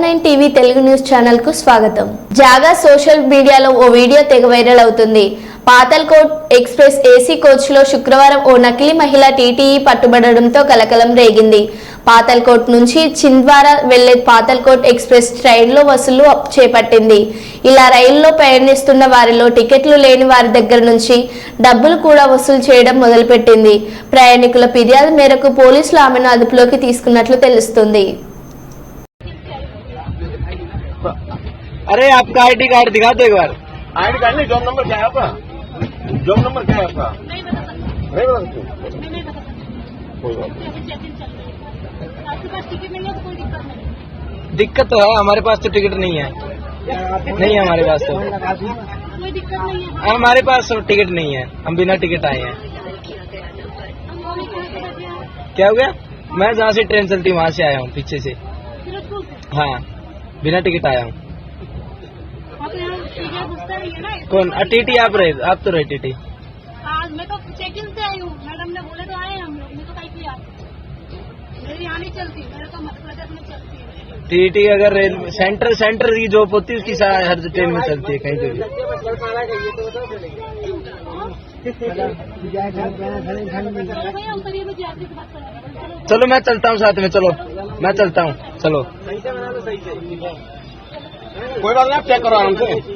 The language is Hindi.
తెలుగు న్యూస్ ఛానల్కు స్వాగతం. జాగా సోషల్ మీడియాలో ఓ వీడియో తెగ వైరల్ అవుతుంది. పాతల్కోట్ ఎక్స్ప్రెస్ ఏసీ కోచ్లో శుక్రవారం ఓ నకిలీ మహిళ టీటీఈ పట్టుబడడంతో కలకలం రేగింది. పాతల్కోట్ నుంచి చింద్వారా వెళ్ళే పాతల్కోట్ ఎక్స్ప్రెస్ ట్రైన్లో వసూలు చేపట్టింది. ఇలా రైల్లో ప్రయాణిస్తున్న వారిలో టికెట్లు లేని వారి దగ్గర నుంచి డబ్బులు కూడా వసూలు చేయడం మొదలుపెట్టింది. ప్రయాణికుల ఫిర్యాదు మేరకు పోలీసులు ఆమెను అదుపులోకి తీసుకున్నట్లు తెలుస్తుంది. अरे आपका आईडी कार्ड दिखा दो एक बार। आईडी कार्ड नहीं जॉब नंबर क्या है आपका? जॉब नंबर क्या है आपका? नहीं बता सकते। कोई बात नहीं। आपके पास टिकट नहीं है तो कोई दिक्कत तो है हमारे पास तो टिकट नहीं है। नहीं हमारे पास तो। कोई दिक्कत नहीं है। हमारे पास तो टिकट नहीं है हम बिना टिकट आए हैं। हम और कहाँ से बैठे हैं क्या हो गया? मैं जहाँ से ट्रेन चलती वहाँ से आया हूँ पीछे से। हाँ बिना टिकट आया हूँ आप यहाँ टिकट पूछते रहिए ना कौन? टीटी आप रहे आप तो रहे टीटी आज मैं तो चेक इन से आई हूँ। मैडम ने बोले तो आए हम लोग। मैं तो कहीं किया मेरी यहाँ नहीं चलती। मेरे तो मध्य प्रदेश में चलती है। टीटी अगर रेल सेंटर सेंटर की जॉब होती है उसकी हर ट्रेन में चलती है कहीं पे चलो मैं चलता हूँ साथ में चलो। मैं चलता हूँ चलो। कोई बात नहीं आप चेक करो आराम से।